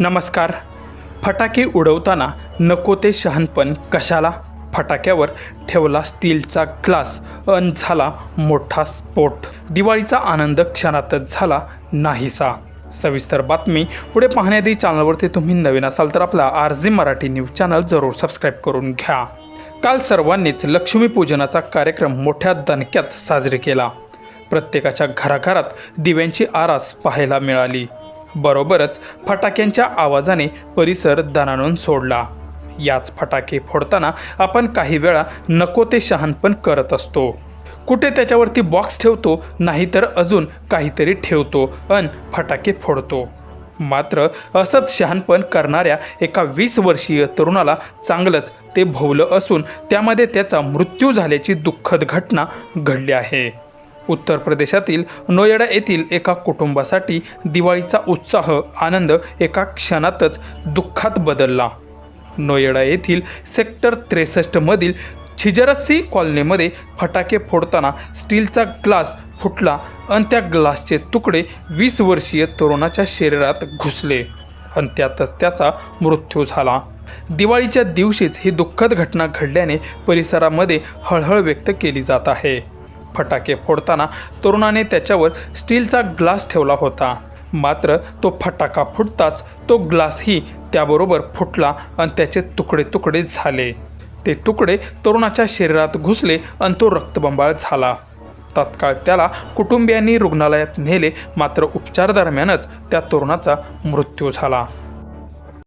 नमस्कार. फटाके उडवताना नको ते शहाणपण. कशाला? फटाक्यावर ठेवला स्टीलचा ग्लास अन झाला मोठा स्फोट. दिवाळीचा आनंद क्षणातच झाला नाहीसा. सविस्तर बातमी पुढे पाहण्याआधी चॅनलवरती तुम्ही नवीन असाल तर आपला R G Marathi news channel जरूर सबस्क्राईब करून घ्या. काल सर्वांनीच लक्ष्मीपूजनाचा कार्यक्रम मोठ्या दणक्यात साजरी केला. प्रत्येकाच्या घराघरात दिव्यांची आरास पाहायला मिळाली. बरोबरच फटाक्यांच्या आवाजाने परिसर दणाणून सोडला. याच फटाके फोडताना आपण काही वेळा नको ते शहाणपण करत असतो. कुठे त्याच्यावरती बॉक्स ठेवतो नाहीतर अजून काहीतरी ठेवतो अन फटाके फोडतो. मात्र असंच शहाणपण करणाऱ्या एका वीस वर्षीय तरुणाला चांगलंच ते भोवलं असून त्यामध्ये त्याचा मृत्यू झाल्याची दुःखद घटना घडली आहे. उत्तर प्रदेशातील नोएडा येथील एका कुटुंबासाठी दिवाळीचा उत्साह आनंद एका क्षणातच दुःखात बदलला. नोएडा येथील सेक्टर त्रेसष्टमधील छिजरसी कॉलनीमध्ये फटाके फोडताना स्टीलचा ग्लास फुटला आणि त्या ग्लासचे तुकडे वीस वर्षीय तरुणाच्या शरीरात घुसले आणि त्यातच त्याचा मृत्यू झाला. दिवाळीच्या दिवशीच ही दुःखद घटना घडल्याने परिसरामध्ये हळहळ व्यक्त केली जात आहे. फटाके फोडताना तरुणाने त्याच्यावर स्टीलचा ग्लास ठेवला होता. मात्र तो फटाका फुटताच तो ग्लासही त्याबरोबर फुटला आणि त्याचे तुकडे तुकडे झाले. ते तुकडे तरुणाच्या शरीरात घुसले आणि तो रक्तबंबाळ झाला. तात्काळ त्याला कुटुंबियांनी रुग्णालयात नेले मात्र उपचारादरम्यानच त्या तरुणाचा मृत्यू झाला.